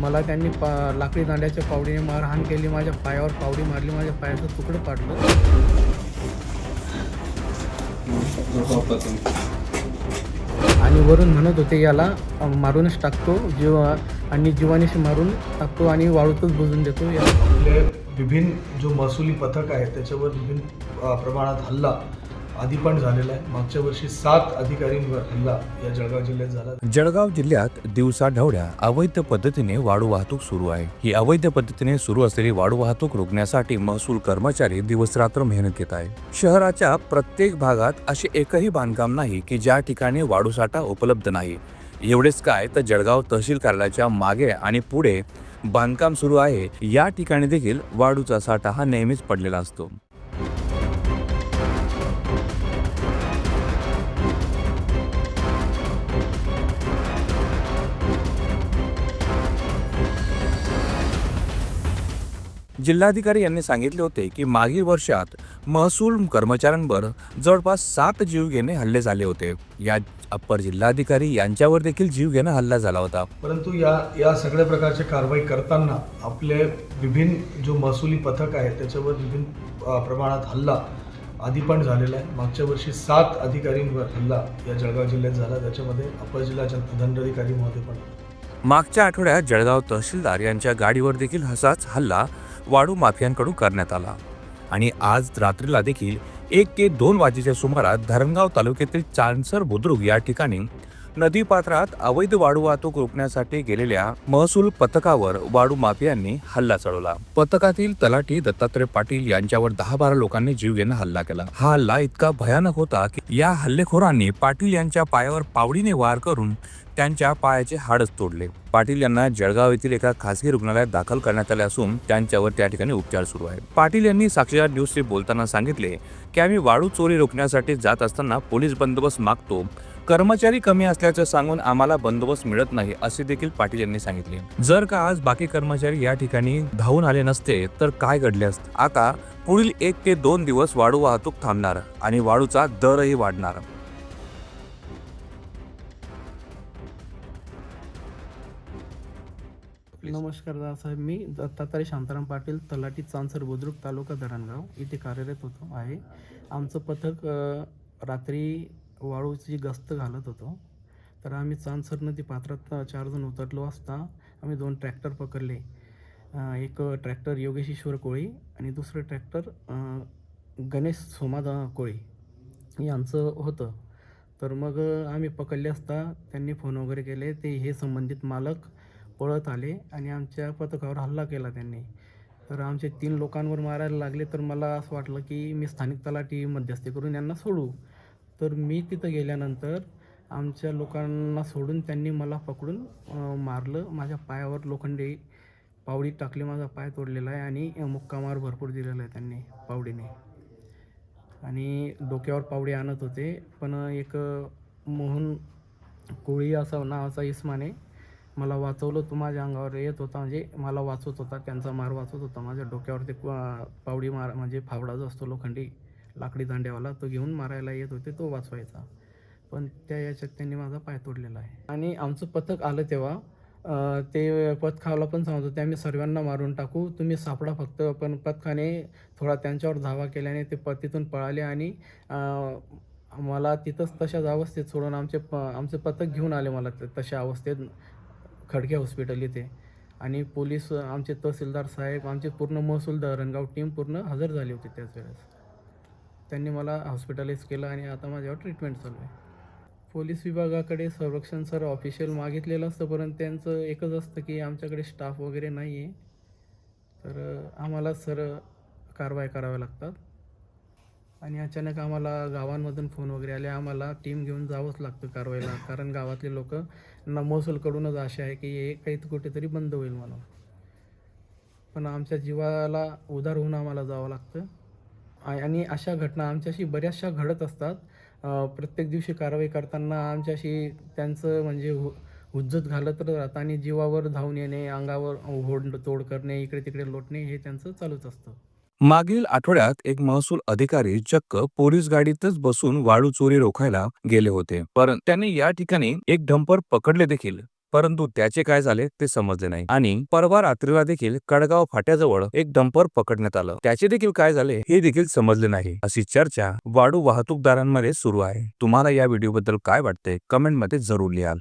मला त्यांनी पा लाकडी दांड्याच्या पावडीने मारहाण केली माझ्या पायावर पावडी मारली माझ्या पायाचं तुकडं पाडलं. आणि वरून म्हणत होते याला मारूनच टाकतो जीव आणि जीवानीशी मारून टाकतो आणि वाळूतच बुजून देतो. या विभिन्न जो महसुली पथक आहे त्याच्यावर विभिन्न प्रमाणात हल्ला आधी पण झालेला आहे. मागच्या वर्षी सात अधिकारींवर हल्ला या जळगाव जिल्ह्यात झाला. जळगाव जिल्ह्यात दिवसाढवड्या अवैध पद्धतीने वाळू वाहतूक सुरू आहे. ही अवैध पद्धतीने सुरू असलेली वाळू वाहतूक रोखण्यासाठी महसूल कर्मचारी दिवसरात्र मेहनत घेत आहे शहराच्या प्रत्येक भागात असे एकही बांधकाम नाही की ज्या ठिकाणी वाळू साठा उपलब्ध नाही. एवढेच काय तर जळगाव तहसील कार्यालयाच्या मागे आणि पुढे बांधकाम सुरू आहे. या ठिकाणी देखील वाळूचा साठा हा नेहमीच पडलेला असतो. जिल्हाधिकारी यांनी सांगितले होते की मागील वर्षात महसूल कर्मचाऱ्यांवर जवळपास सात जीवघेणे हल्ले झाले होते. या अप्पर जिल्हाधिकारी यांच्यावर देखील जीवघेणा हल्ला झाला होता. परंतु या या सगळ्या प्रकारची कारवाई करताना आपले विभिन्न जो महसुली पथक आहे त्याच्यावर विभिन्न प्रमाणात हल्ला आधी पण झालेला आहे. मागच्या वर्षी सात अधिकारींवर हल्ला या जळगाव जिल्ह्यात झाला. त्याच्यामध्ये अपर जिल्हा दंडाधिकारी महोदय पण मागच्या आठवड्यात जळगाव तहसीलदार यांच्या गाडीवर देखील असाच हल्ला वाळू माफियांकडून करण्यात आला. आणि आज रात्रीला देखील एक ते दोन वाजेच्या सुमारास धरणगाव तालुक्यातील चांसर बुद्रुक या ठिकाणी नदीपात्रात अवैध वाळू वाहतूक रोखण्यासाठी गेलेल्या महसूल पथकावर वाळू माफियांनी हल्ला चढवला. पथकातील तलाठी दत्तात्रय पाटील यांच्यावर दहा बारा लोकांनी जीव घेणं हल्ला केला. हा हल्ला इतका भयानक होता की या हल्लेखोरांनी पाटील यांच्या पायावर पावडीने वार करून त्यांच्या पायाचे हाडच तोडले. पाटील यांना जळगाव येथील एका खासगी रुग्णालयात दाखल करण्यात आले असून त्यांच्यावर त्या ठिकाणी उपचार सुरू आहे पाटील यांनी साक्षीदार न्यूजशी बोलताना सांगितले की आम्ही वाळू चोरी रोखण्यासाठी जात असताना पोलीस बंदोबस्त मागतो. कर्मचारी कमी असल्याचं सांगून आम्हाला बंदोबस्त मिळत नाही असे देखील पाटील यांनी सांगितले. जर का आज बाकी कर्मचारी या ठिकाणी धावून आले नसते तर काय घडले असते? आता पुढील एक ते दोन दिवस वाळू वाहतूक थांबणार आणि वाळूचा दरही वाढणार. नमस्कार दादासाहेब मी दत्तात्रय शांताराम पाटील तलाठी चांसर बुद्रुक तालुका धरणगाव. इथे कार्यरत होतो आहे. आमचं पथक रात्री वाळूची गस्त घालत होतो. तर आम्ही चांसर नदी पात्रात चार जण उतरलो असता आम्ही दोन ट्रॅक्टर पकडले. एक ट्रॅक्टर योगेशेश्वर कोळी आणि दुसरं ट्रॅक्टर गणेश सोमादा कोळी हे आमचं होतं. तर मग आम्ही पकडले असता त्यांनी फोन वगैरे केले ते हे संबंधित मालक पळत आले आणि आमच्या पथकावर हल्ला केला त्यांनी. तर आमचे तीन लोकांवर मारायला लागले तर मला असं वाटलं की मी स्थानिक तलाठी मध्यस्थी करून यांना सोडू. तर मी तिथं गेल्यानंतर आमच्या लोकांना सोडून त्यांनी मला पकडून मारलं. माझ्या पायावर लोखंडी पावडी टाकली माझा पाय तोडलेला आहे आणि मुक्कामार भरपूर दिलेला आहे त्यांनी पावडीने. आणि डोक्यावर पावडी आणत होते. पण एक मोहन कोळी असा नावाचा इस्माने मला वाचवलं. तो माझ्या अंगावर येत होता. म्हणजे मला वाचवत होता. त्यांचा मार वाचवत होता. माझ्या डोक्यावर ते पावडी मार म्हणजे फावडा जो असतो लोखंडी लाकडी दांड्यावाला तो घेऊन मारायला येत होते तो वाचवायचा. पण त्या याच्यात त्यांनी माझा पाय तोडलेला आहे. आणि आमचं पथक आलं तेव्हा ते पथकाला पण सांगत होते आम्ही सर्वांना मारून टाकू तुम्ही सापडा फक्त. पण पथकाने थोडा त्यांच्यावर धावा केल्याने ते प तिथून पळाले आणि मला तिथंच तशाच अवस्थेत सोडून आमचे प आमचे पथक घेऊन आले मला त- तशा अवस्थेत खडके हॉस्पिटल इथे. आणि पोलीस आमचे तहसीलदार साहेब आमचे पूर्ण महसूल रणगाव टीम पूर्ण हजर झाली होती त्याच वेळेस. त्यांनी मला हॉस्पिटलाइज केलं आणि आता माझ्यावर ट्रीटमेंट चालू आहे. पोलीस विभागाकडे संरक्षण सर ऑफिशियल मागितलेलं असतं परंतु त्यांचं एकच असतं की आमच्याकडे स्टाफ वगैरे नाही आहे तर आम्हाला सर कारवाई कराव्या लागतात. आणि अचानक आम्हाला गावांमधून फोन वगैरे आले. आम्हाला टीम घेऊन जावंच लागतं कारवाईला. कारण गावातले लोक ना महसूलकडूनच आशा आहे की हे काही कुठेतरी बंद होईल म्हणून. पण आमच्या जीवाला उधार होऊन आम्हाला जावं लागतं. आणि अशा घटना आमच्याशी बऱ्याचशा घडत असतात. प्रत्येक दिवशी कारवाई करताना आमच्याशी त्यांचं म्हणजे हु हुज्जत घालत राहतं आणि जीवावर धावून येणे अंगावर ओढ तोड करणे इकडे तिकडे लोटणे हे त्यांचं चालूच असतं. मागील आठवड्यात एक महसूल अधिकारी चक्क पोलीस गाडीतच बसून वाळू चोरी रोखायला गेले होते. पण त्यांनी या ठिकाणी एक डंपर पकडले देखील. परंतु त्याचे काय झाले ते समजले नाही. आणि परवा रात्रीला देखील कडगाव फाट्याजवळ एक डंपर पकडण्यात आलं. त्याचे देखील काय झाले हे देखील समजले नाही. अशी चर्चा वाढू वाहतूकदारांमध्ये सुरू आहे. तुम्हाला या व्हिडिओबद्दल काय वाटते? कमेंटमध्ये जरूर लिहाल.